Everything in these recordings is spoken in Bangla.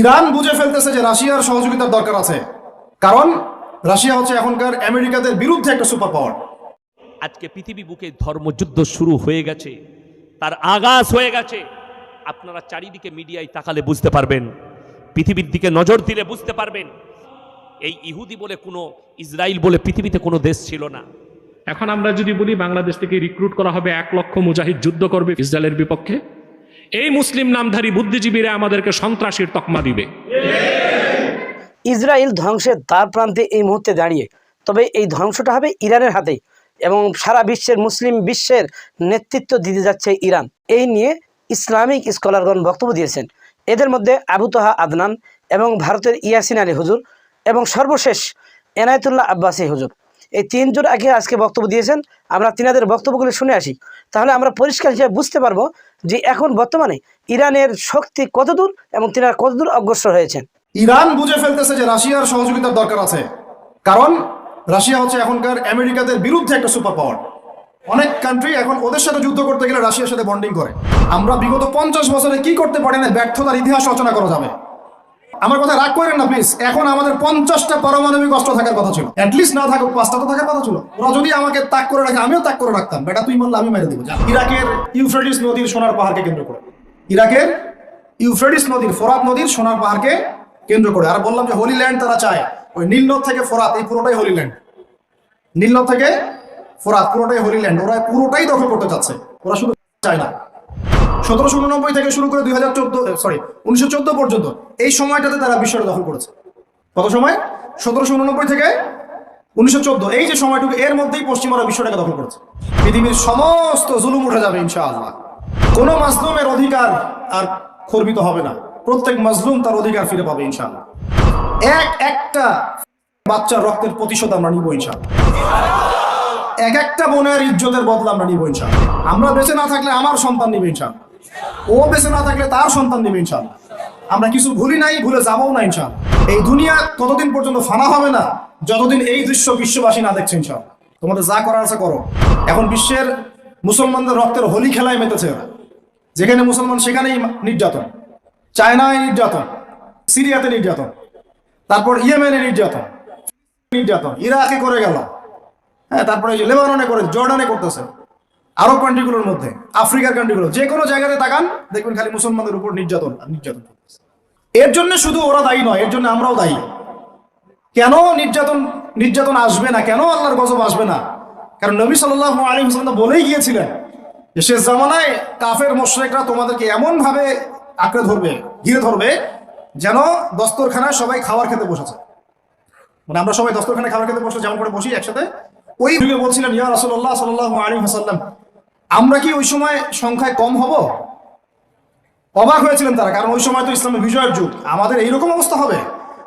ইরান বুঝে ফেলতেছে যে রাশিয়ার সহযোগিতার দরকার আছে। কারণ রাশিয়া হচ্ছে এখনকার আমেরিকাদের বিরুদ্ধে একটা সুপার পাওয়ার আজকে পৃথিবী বুকে ধর্মযুদ্ধ শুরু হয়ে গেছে তার আগাজ হয়ে গেছে। আপনারা চারিদিকে মিডিয়ায় তাকালে বুঝতে পারবেন পৃথিবীর দিকে নজর দিলে বুঝতে পারবেন এই ইহুদি বলে কোনো ইসরায়েল বলে পৃথিবীতে কোনো দেশ ছিল না। এখন আমরা যদি বলি বাংলাদেশ থেকে রিক্রুট করা হবে এক লক্ষ মুজাহিদ যুদ্ধ করবে ইসরায়েলের বিপক্ষে। এই মুসলিম নামধারী বুদ্ধিজীবীরা আমাদেরকে সন্ত্রাসীর তকমা দিবে। ইসরায়েল ধ্বংসের দ্বার প্রান্তে এই মুহূর্তে দাঁড়িয়ে। তবে এই ধ্বংসটা হবে ইরানের হাতেই এবং সারা বিশ্বের মুসলিম বিশ্বের নেতৃত্ব দিতে যাচ্ছে ইরান। এই নিয়ে ইসলামিক স্কলারগণ বক্তব্য দিয়েছেন। এদের মধ্যে আবু তোহা আদনান এবং ভারতের ইয়াসিন আলী হুজুর এবং সর্বশেষ এনায়তুল্লাহ আব্বাসী হুজুর। এই তিনজন আগে আজকে বক্তব্য দিয়েছেন, আমরা তিনাদের বক্তব্যগুলি শুনে আসি। তাহলে আমরা পরিষ্কার হিসেবে বুঝতে পারব যে এখন বর্তমানে ইরানের শক্তি কতদূর এবং তিনারা কতদূর অগ্রসর হয়েছেন। ইরান বুঝে ফেলতেছে যে রাশিয়ার সহযোগিতার দরকার আছে। কারণ রাশিয়া হচ্ছে এখনকার আমেরিকাদের বিরুদ্ধে একটা সুপার পাওয়ার অনেক কান্ট্রি এখন ওদের সাথে যুদ্ধ করতে গেলে রাশিয়ার সাথে বন্ডিং করে। আমরা বিগত পঞ্চাশ বছরে কি করতে পারি না ব্যর্থতার ইতিহাস রচনা করা যাবে। আমার কথা রাগ করেন না প্লিজ এখন আমাদের পঞ্চাশটা পারমাণবিক অস্ত্র থাকার কথা ছিল। অ্যাটলিস্ট না থাকুক পাঁচটা তো থাকার কথা ছিল। ওরা যদি আমাকে তাক করে রাখে, আমিও তাক করে রাখতাম। বেটা, তুই বললে আমি মেরে দিব। ইরাকের ইউফ্রেটিস নদীর সোনার পাহাড়কে কেন্দ্র করে। ইরাকের ইউফ্রেটিস নদীর, ফোরাত নদীর সোনার পাহাড়কে কেন্দ্র করে। আর বললাম যে হোলি ল্যান্ড তারা চায়। ওই নীলনদ থেকে ফোরাত, এই পুরোটাই হোলি ল্যান্ড নীলনদ থেকে ফোরাত, পুরোটাই হোলি ল্যান্ড ওরা পুরোটাই দখল করতে চাচ্ছে। ওরা শুধু চায় না। সতেরোশো উননব্বই থেকে শুরু করে দুই হাজার চোদ্দ সরি উনিশশো চোদ্দ পর্যন্ত এই সময়টাতে তারা বিশ্বটা দখল করেছে। কত সময়? সতেরোশো উননব্বই থেকে উনিশশো চোদ্দ, এই যে সময়টুকু, এর মধ্যেই পশ্চিমারা বিশ্বটাকে দখল করেছে। পৃথিবীর সমস্ত জুলুম উঠে যাবে, ইনশাআল্লাহ। কোনো মাজলুমের অধিকার আর খর্বিত হবে না। প্রত্যেক মাজলুম তার অধিকার ফিরে পাবে, ইনশাআল্লাহ। এক একটা বাচ্চার রক্তের প্রতিশোধ আমরা নিব, ইনশাআল্লাহ। এক একটা বোনের ইজ্জতের বদলা আমরা নিব, ইনশাআল্লাহ। আমরা বেঁচে না থাকলে আমার সন্তান নিবে, ইনশাআল্লাহ। ও বেঁচে না থাকলে তার সন্তান নিবে ইনশাআল্লাহ। আমরা কিছু ভুলি নাই, ভুলে যাবও না ইনশাআল্লাহ। এই দুনিয়া ততদিন পর্যন্ত ফানা হবে না, যতদিন এই দৃশ্য বিশ্ববাসী না দেখছে ইনশাআল্লাহ। তোমাদের যা করার আছে করো। এখন বিশ্বের মুসলমানদের রক্তের হোলি খেলায় মেতেছে যেখানে মুসলমান সেখানেই নির্যাতন। চায়নায় নির্যাতন, সিরিয়াতে নির্যাতন, তারপর ইয়েমেনে নির্যাতন নির্যাতন, ইরাকে করে গেল। হ্যাঁ তারপরে লেবাননে করে, জর্ডানে করতেছে। আরব কান্ট্রিগুলোর মধ্যে, আফ্রিকার কান্ট্রিগুলো যে কোনো জায়গাতে তাকান, দেখবেন খালি মুসলমানদের উপর নির্যাতন নির্যাতন। এর জন্য শুধু ওরা দায়ী নয়, এর জন্য আমরাও দায়ী। কেন নির্যাতন নির্যাতন আসবে না? কেন আল্লাহর গজব আসবে না? কারণ নবী সাল্লাহ আলী হোসেন বলেই গিয়েছিলেন যে, শেষ জামানায় কাফের, মোশরেকরা তোমাদেরকে এমন ভাবে আঁকড়ে ধরবে, ঘিরে ধরবে, যেন দস্তরখানায় সবাই খাবার খেতে বসেছে। মানে আমরা সবাই দস্তরখানে খাবার খেতে বসে, যেমন করে বসি একসাথে, ওই বলছিলেন, ইয়া রাসূলুল্লাহ সাল্লাল্লাহু আলাইহি ওয়াসাল্লাম আমরা কি ওই সময় সংখ্যায় কম হব? অবাক হয়েছিলেন তারা, কারণ ওই সময় তো ইসলামের বিজয়ের যুগ। আমাদের এইরকম অবস্থা হবে,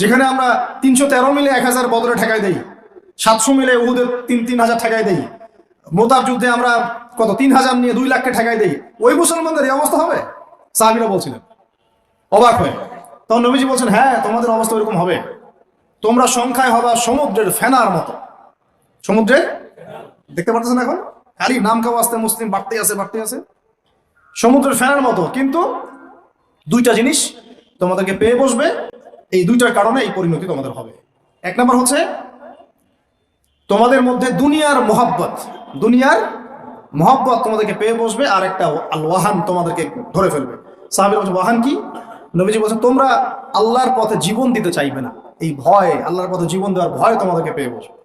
যেখানে আমরা তিনশো তেরো মিলে এক হাজার বদরে ঠেকাই দেই, সাতশো মিলে উহুদের তিন তিন হাজার ঠেকাই দেই, মোতার যুদ্ধে আমরা কত, তিন হাজার নিয়ে দুই লাখকে ঠেকাই দেই। ওই মুসলমানদের এই অবস্থা হবে? সাহাবিরা বলছিলেন। অবাক হয়ে। তখন নবীজি বলছেন হ্যাঁ তোমাদের অবস্থা ওইরকম হবে। তোমরা সংখ্যায় হবা সমুদ্রের ফেনার মতো। সমুদ্রের? দেখতে পারতেছেন এখন? খালি নাম খাওয়া আসতে মুসলিম, বাড়তেই আছে বাড়তেই আছে। সমুদ্রের ফেনার মতো, কিন্তু দুইটা জিনিস তোমাদেরকে পেয়ে বসবে। এই দুইটার কারণে এই পরিণতি তোমাদের হবে। এক নম্বর হচ্ছে, তোমাদের মধ্যে দুনিয়ার মোহাব্বত দুনিয়ার মোহাব্বত তোমাদেরকে পেয়ে বসবে, আর একটা ওয়াহান তোমাদেরকে ধরে ফেলবে। সাহাবির বলছে, ওয়াহান কি? নবীজি বলছে তোমরা আল্লাহর পথে জীবন দিতে চাইবে না। এই ভয়, আল্লাহর পথে জীবন দেওয়ার ভয় তোমাদেরকে পেয়ে বসবে।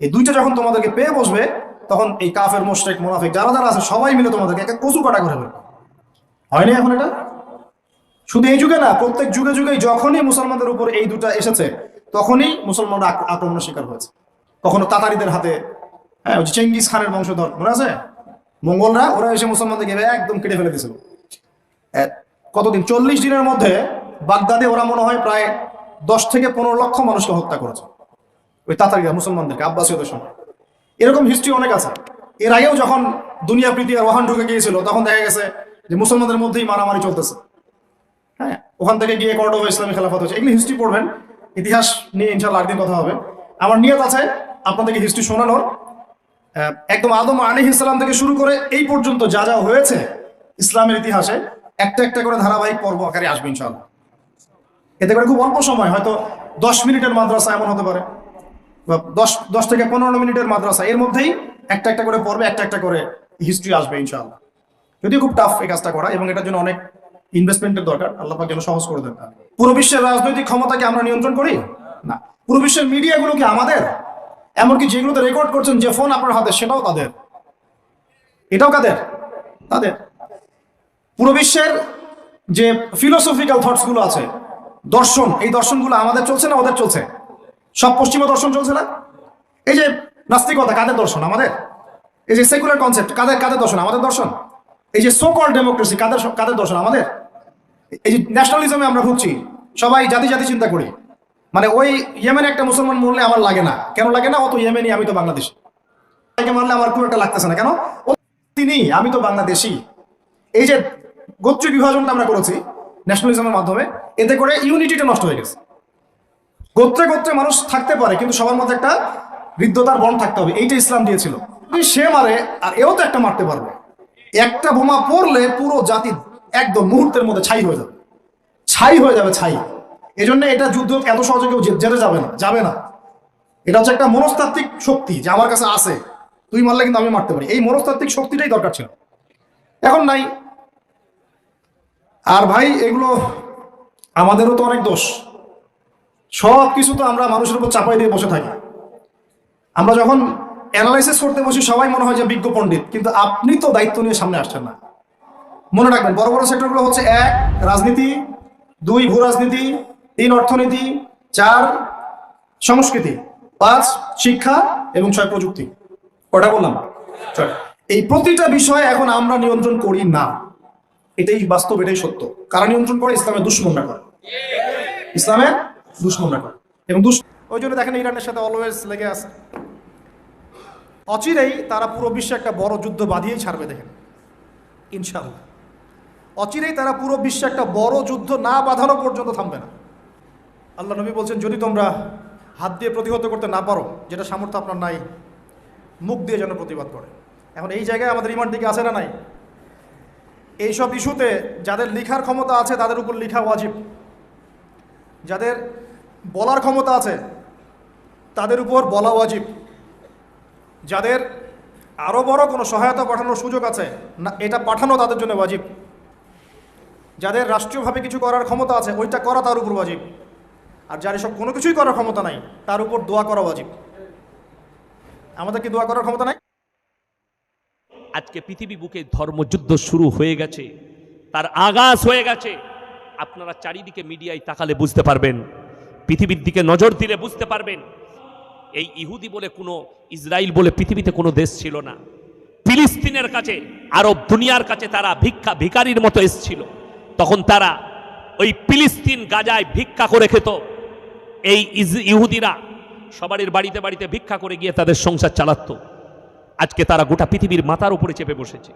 এই দুইটা যখন তোমাদেরকে পেয়ে বসবে তখন এই কাফের, মোশরেক, মোনাফিক যারা যারা আছে, সবাই মিলে তোমাদেরকে একটা কচু কাটা করে ফেলবে। হয়নি এখন এটা? শুধু এই যুগে না, প্রত্যেক যুগে যুগে যখনই মুসলমানদের উপর এই দুটা এসেছে, তখনই মুসলমানরা আক- আক্রমণের শিকার হয়েছে। কখনো তাতারিদের হাতে হ্যাঁ চেঙ্গিস খানের বংশধর, মনে আছে? মঙ্গলরা, ওরা এসে মুসলমানদেরকে একদম কেটে ফেলে দিয়েছিল। কতদিন? চল্লিশ দিনের মধ্যে বাগদাদে ওরা মনে হয় প্রায় দশ থেকে পনেরো লক্ষ মানুষকে হত্যা করেছে। ওই তাতারিরা, মুসলমানদেরকে, আব্বাসীয়দের সময় এরকম হিস্ট্রি অনেক আছে। এর আগেও যখন দুনিয়া প্রীতি আর ওহান ঢুকে গিয়েছিল, তখন দেখা গেছে যে মুসলমানদের মধ্যেই মারামারি চলতেছে। হ্যাঁ? ওখান থেকে গিয়ে কর্ডোভা ইসলামী খেলাফত হচ্ছে এগুলো হিস্ট্রি পড়বেন। ইতিহাস নিয়ে ইনশাল্লাহ একদিন কথা হবে। আমার নিয়ত আছে আপনাদেরকে হিস্ট্রি শোনানোর। একদম আদম আলী ইসলাম থেকে শুরু করে এই পর্যন্ত যা যা হয়েছে ইসলামের ইতিহাসে, একটা একটা করে ধারাবাহিক পর্ব আকারে আসবে ইনশাল্লাহ এতে করে খুব অল্প সময়, হয়তো দশ মিনিটের মাদ্রাসা এমন হতে পারে। দশ দশ থেকে পনেরো মিনিটের মাদ্রাসা, এর মধ্যেই একটা একটা করে পড়বে একটা একটা করে হিস্ট্রি আসবে ইনশাআল্লাহ। যদিও খুব টাফ এই কাজটা করা এবং এটার জন্য অনেক ইনভেস্টমেন্টের দরকার, আল্লাহ যেন সহজ করে দেন পুরো বিশ্বের রাজনৈতিক ক্ষমতাকে আমরা নিয়ন্ত্রণ করি? না। পুরো বিশ্বের মিডিয়াগুলো কি আমাদের? এমনকি যেগুলোতে রেকর্ড করছেন যে ফোন আপনার হাতে, সেটাও তাদের। এটাও কাদের? তাদের। পুরো বিশ্বের যে ফিলোসফিক্যাল থটসগুলো আছে, দর্শন, এই দর্শনগুলো আমাদের চলছে না ওদের চলছে? সব পশ্চিমা দর্শন চলছে না? এই যে নাস্তিকতা, কাদের দর্শন? আমাদের? এই যে সেকুলার কনসেপ্ট কাদের কাদের দর্শন? আমাদের দর্শন? এই যে সোকল ডেমোক্রেসি কাদের কাদের দর্শন? আমাদের? এই যে ন্যাশনালিজমে আমরা ভুগছি। সবাই জাতি জাতি চিন্তা করি। মানে ওই ইয়েমেনে একটা মুসলমান মরলে আমার লাগে না। কেন লাগে না? ও তো ইয়েমেনি আমি তো বাংলাদেশি তাকে মারলে আমার খুব একটা লাগতেছে না। কেন? ও তিনি, আমি তো বাংলাদেশি এই যে গোত্র বিভাজনটা আমরা করেছি ন্যাশনালিজমের মাধ্যমে, এতে করে ইউনিটিটা নষ্ট হয়ে গেছে। গোত্রে গোত্রে মানুষ থাকতে পারে, কিন্তু সবার মধ্যে একটা বৃদ্ধতার বন থাকতে হবে, এইটা ইসলাম দিয়েছিল। সে মারে, আর এও তো একটা মারতে পারবে। একটা বোমা পড়লে পুরো জাতি একদম মুহূর্তের মধ্যে ছাই হয়ে যাবে। ছাই হয়ে যাবে, ছাই। এজন্য এটা যুদ্ধ এত সহজে কেউ জে- যেতে যাবে না যাবে না। এটা হচ্ছে একটা মনস্তাত্ত্বিক শক্তি যে আমার কাছে আছে। তুই মারলে কিন্তু আমি মারতে পারি। এই মনস্তাত্ত্বিক শক্তিটাই দরকার ছিল। এখন নাই। আর ভাই, এগুলো আমাদেরও তো অনেক দোষ। সব কিছু তো আমরা মানুষের উপর চাপাই দিয়ে বসে থাকি। আমরা যখন অ্যানালাইসিস করতে বসি, সবাই মনে হয় যে বিজ্ঞ পণ্ডিত, কিন্তু আপনি তো দায়িত্ব নিয়ে সামনে আসছেন না। মনে রাখবেন, বড় বড় সেক্টরগুলো হচ্ছে এক, রাজনীতি, দুই, ভূ রাজনীতি, তিন, অর্থনীতি, চার, সংস্কৃতি, পাঁচ, শিক্ষা এবং ছয়, প্রযুক্তি। কটা বললাম? এই প্রতিটা বিষয় এখন আমরা নিয়ন্ত্রণ করি না। এটাই বাস্তব, এটাই সত্য। কারা নিয়ন্ত্রণ করে? ইসলামের দুশ্মনরা করে। ইসলামের দুশ্মনরা করে। এবং ওই জন্য দেখেন ইরানের সাথে অলওয়েজ লেগে আছে। অচিরেই তারা পুরো বিশ্বে একটা বড় যুদ্ধ বাঁধিয়েই ছাড়বে দেখেন। ইনশাআল্লাহ। অচিরেই তারা পুরো বিশ্বে একটা বড় যুদ্ধ না বাঁধানো পর্যন্ত থামবে না। আল্লাহ নবী বলছেন, যদি তোমরা হাত দিয়ে প্রতিহত করতে না পারো, যেটা সামর্থ্য আপনার নাই, মুখ দিয়ে যেন প্রতিবাদ করে। এখন এই জায়গায় আমাদের ইমান দিকে আছে না নাই? এইসব ইস্যুতে যাদের লিখার ক্ষমতা আছে, তাদের উপর লিখা ওয়াজিব। যাদের বলার ক্ষমতা আছে। তাদের উপর বলা ওয়াজিব। যাদের আরও বড় কোনো সহায়তা পাঠানোর সুযোগ আছে, না, এটা পাঠানো তাদের জন্য ওয়াজিব। যাদের রাষ্ট্রীয়ভাবে কিছু করার ক্ষমতা আছে, ওইটা করা তার উপর ওয়াজিব। আর যার এসব কোনো কিছুই করার ক্ষমতা নাই, তার উপর দোয়া করা ওয়াজিব। আমাদের কি দোয়া করার ক্ষমতা নাই? আজকে পৃথিবী বুকে ধর্মযুদ্ধ শুরু হয়ে গেছে, তার আগাজ হয়ে গেছে। আপনারা চারিদিকে মিডিয়ায় তাকালে বুঝতে পারবেন পৃথিবীর দিকে নজর দিলে বুঝতে পারবেন। এই ইহুদি বলে কোনো ইসরায়েল বলে পৃথিবীতে কোনো দেশ ছিল না। ফিলিস্তিনের কাছে, আরব দুনিয়ার কাছে তারা ভিক্ষা ভিকারির মতো এসছিল। তখন তারা ওই ফিলিস্তিন গাজায় ভিক্ষা করে খেত। এই ইহুদিরা সবারই বাড়িতে বাড়িতে ভিক্ষা করে গিয়ে তাদের সংসার চালাতো। আজকে তারা গোটা পৃথিবীর মাথার উপরে চেপে বসেছে।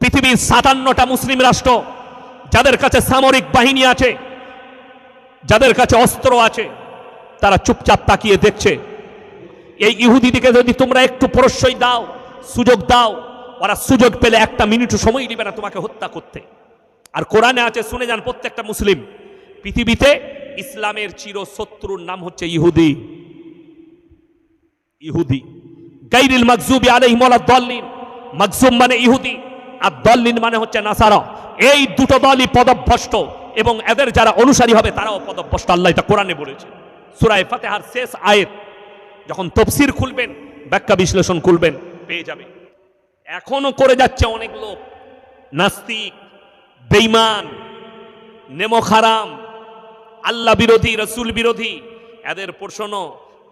পৃথিবীর সাতান্নটা মুসলিম রাষ্ট্র, যাদের কাছে সামরিক বাহিনী আছে যাদের কাছে অস্ত্র আছে, তারা চুপচাপ তাকিয়ে দেখছে। এই ইহুদিদিকে যদি তোমরা একটু প্রশ্রয় দাও, সুযোগ দাও, ওরা সুযোগ পেলে একটা মিনিটও সময় দিবে না তোমাকে হত্যা করতে। আর কোরআনে আছে, শুনে যান প্রত্যেকটা মুসলিম, পৃথিবীতে ইসলামের চির শত্রুর নাম হচ্ছে ইহুদি। ইহুদি। গাইরিল মাকজুবি আলাইহিম ওয়ালাদ দাল্লিন। মাকজুম মানে ইহুদি, আর দল্লিন মানে হচ্ছে নাসারা। এই দুটো দলই পদভ্রষ্ট। এবং এদের যারা অনুসারী হবে, তারাও পদভ্রষ্ট। আল্লাহ এটা কোরআনে বলেছে। সূরায়ে ফাতিহার শেষ আয়াত, যখন তফসির খুলবেন, ব্যাখ্যা বিশ্লেষণ খুলবেন, পেয়ে যাবে। এখনও করে যাচ্ছে অনেক লোক। নাস্তিক, বেঈমান, নেমখারাম, আল্লাহ বিরোধী, রসুল বিরোধী, এদের প্রশ্ন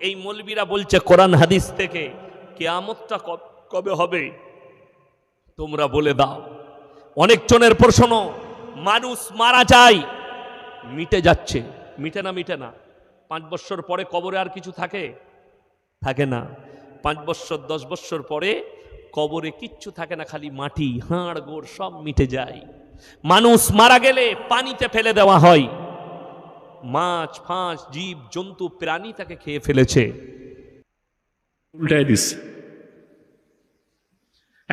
এই মলবিরা বলছে, কোরআন হাদিস থেকে কেয়ামতটা কবে হবে? তোমরা বলে দাও। অনেকজনের প্রশ্ন মানুষ মারা যায়, মিটে যাচ্ছে। মিটে না মিটে না। পাঁচ বছর পরে কবরে আর কিছু থাকে? থাকে না। পাঁচ বছর, দশ বছর পরে কবরে কিচ্ছু থাকে না, খালি মাটি, হাড়, গোড় সব মিটে যায়। মানুষ মারা গেলে পানিতে ফেলে দেওয়া হয়। মাছ, ফাঁস, জীব, জন্তু, প্রাণী তাকে খেয়ে ফেলেছে। উল্টাই দিচ্ছে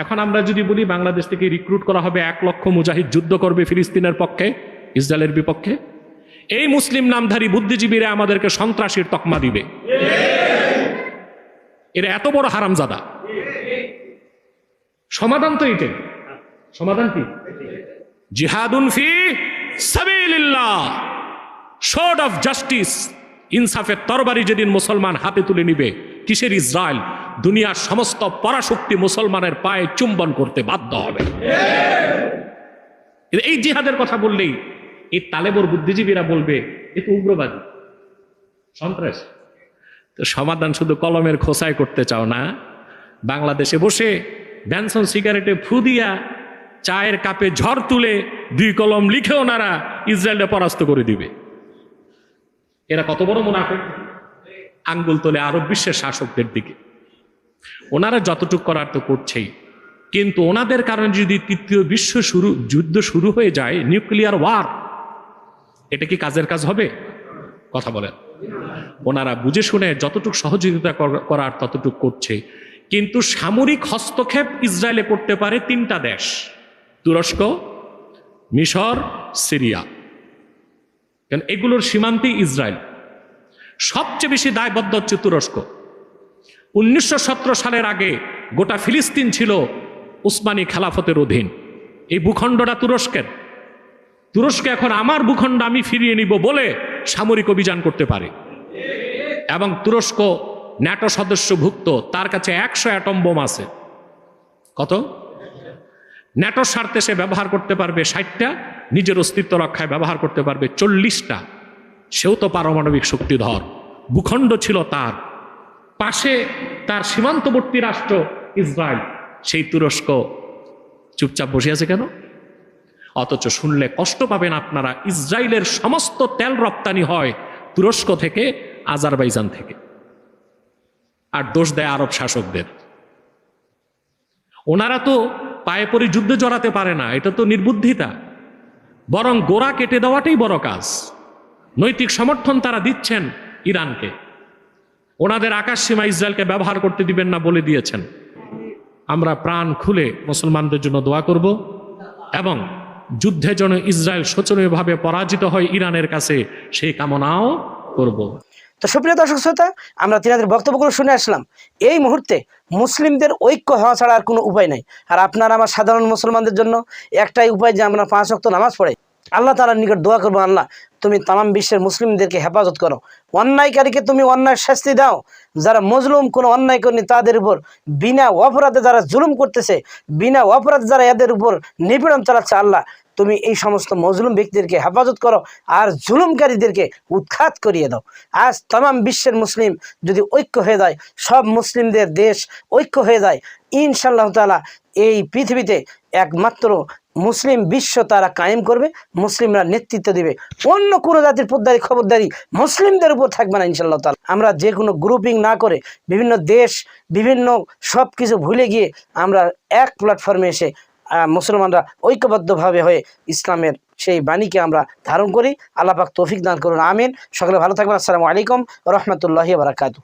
এখন আমরা যদি বলি বাংলাদেশ থেকে রিক্রুট করা হবে এক লক্ষ মুজাহিদ যুদ্ধ করবে ফিলিস্তিনের পক্ষে, ইসরায়েলের বিপক্ষে, এই মুসলিম নামধারী বুদ্ধিজীবীরা আমাদেরকে সন্ত্রাসীর তকমা দিবে। এরা এত বড় হারামজাদা। সমাধান তো এটাই সমাধান কি? জিহাদুন ফি সাবিলিল্লাহ। শর্ট অফ জাস্টিস ইনসাফের তরবারি যেদিন মুসলমান হাতে তুলে নিবে, কিসের ইসরায়েল? দুনিয়ার সমস্ত পরাশক্তি মুসলমানের পায়ে চুম্বন করতে বাধ্য হবে। এই জিহাদের কথা বললেই এই তালেবর বুদ্ধিজীবীরা বলবে, এ তো উগ্রবাদী, সন্ত্রাস। তো সমাধান শুধু কলমের খোসায় করতে চাও না। বাংলাদেশে বসে ব্যানসন সিগারেটে ফু দিয়া চায়ের কাপে ঝড় তুলে দুই কলম লিখে ওনারা ইসরায়েলকে পরাস্ত করে দিবে। এরা কত বড় মুনাফেক। আঙ্গুল তোলে আরব বিশ্বের শাসকদের দিকে। ওনারা যতটুক করার তো করছেই। কিন্তু ওনাদের কারণে যদি তৃতীয় বিশ্ব শুরু, যুদ্ধ শুরু হয়ে যায় নিউক্লিয়ার ওয়ার এটা কি কাজের কাজ হবে? কথা বলেন। ওনারা বুঝে শুনে যতটুকু সহযোগিতা করার ততটুক করছে। কিন্তু সামরিক হস্তক্ষেপ ইসরায়েলে করতে পারে তিনটা দেশ, তুরস্ক, মিশর, সিরিয়া। কারণ এগুলোর সীমান্তে ইসরায়েল। সবচেয়ে বেশি দায়বদ্ধ হচ্ছে তুরস্ক। উনিশশো সতেরো সালের আগে গোটা ফিলিস্তিন ছিল উসমানী খেলাফতের অধীন। এই ভূখণ্ডটা তুরস্কের। তুরস্ক এখন আমার ভূখণ্ড আমি ফিরিয়ে নিব বলে সামরিক অভিযান করতে পারে। এবং তুরস্ক ন্যাটো সদস্যভুক্ত, তার কাছে একশো অ্যাটম বোম আছে। কত? ন্যাটোর স্বার্থে সে ব্যবহার করতে পারবে ষাটটা, নিজের অস্তিত্ব রক্ষায় ব্যবহার করতে পারবে চল্লিশটা। সেও তো পারমাণবিক শক্তিধর। ভূখণ্ড ছিল তার। পাশে তার সীমান্তবর্তী রাষ্ট্র ইসরায়েল। সেই তুরস্ক চুপচাপ বসে আছে কেন? অথচ শুনলে কষ্ট পাবেন আপনারা, ইসরায়েলের সমস্ত তেল রপ্তানি হয় তুরস্ক থেকে, আজারবাইজান থেকে। আর দোষ দেয় আরব শাসকদের। ওনারা তো পায়ে পরে যুদ্ধে জড়াতে পারে না, এটা তো নির্বুদ্ধিতা। বরং গোড়া কেটে দেওয়াটাই বড় কাজ। নৈতিক সমর্থন তারা দিচ্ছেন ইরানকে। ওনাদের আকাশ সীমা ইসরায়েলকে ব্যবহার করতে দিবেন না বলে দিয়েছেন। আমরা প্রাণ খুলে মুসলমানদের জন্য দোয়া করব এবং যুদ্ধে যেন ইসরায়েল শোচনীয়ভাবে পরাজিত হয় ইরানের কাছে, সেই কামনাও করব। তো সুপ্রিয় দর্শক শ্রোতা, আমরা তিনাদের বক্তব্যগুলো শুনে আসলাম। এই মুহূর্তে মুসলিমদের ঐক্য হওয়া ছাড়া আর কোনো উপায় নাই। আর আপনারা আমার সাধারণ মুসলমানদের জন্য একটাই উপায় যে আমরা পাঁচ অক্ত নামাজ পড়ে আল্লাহ তালার নিকট দোয়া করব, আল্লাহ, তুমি তামাম বিশ্বের মুসলিমদেরকে হেফাজত করো। অন্যায়কারীকে তুমি অন্যায় শাস্তি দাও। যারা মজলুম, কোনো অন্যায় করেনি তাদের উপর বিনা অপরাধে যারা জুলুম করতেছে, বিনা অপরাধে যারা এদের উপর নিপীড়ন চালাচ্ছে, আল্লাহ, তুমি এই সমস্ত মজলুম ব্যক্তিদেরকে হেফাজত করো আর জুলুমকারীদেরকে উৎখাত করিয়ে দাও। আজ তাম বিশ্বের মুসলিম যদি ঐক্য হয়ে যায়, সব মুসলিমদের দেশ ঐক্য হয়ে যায় ইনশাল্লাহ তালা এই পৃথিবীতে একমাত্র মুসলিম বিশ্ব তারা কায়েম করবে, মুসলিমরা নেতৃত্ব দিবে। অন্য কোনো জাতির পোদ্দারি, খবরদারি মুসলিমদের উপর থাকবে না ইনশাল্লাহ তালা আমরা যে কোনো গ্রুপিং না করে বিভিন্ন দেশ, বিভিন্ন সব কিছু ভুলে গিয়ে আমরা এক প্ল্যাটফর্মে এসে মুসলমানরা ঐক্যবদ্ধভাবে হয়ে ইসলামের সেই বাণীকে আমরা ধারণ করি। আল্লাহ পাক তৌফিক দান করুন। আমিন। সকলে ভালো থাকবেন। আসসালামু আলাইকুম। রহমতুল্লাহি বারাকাতু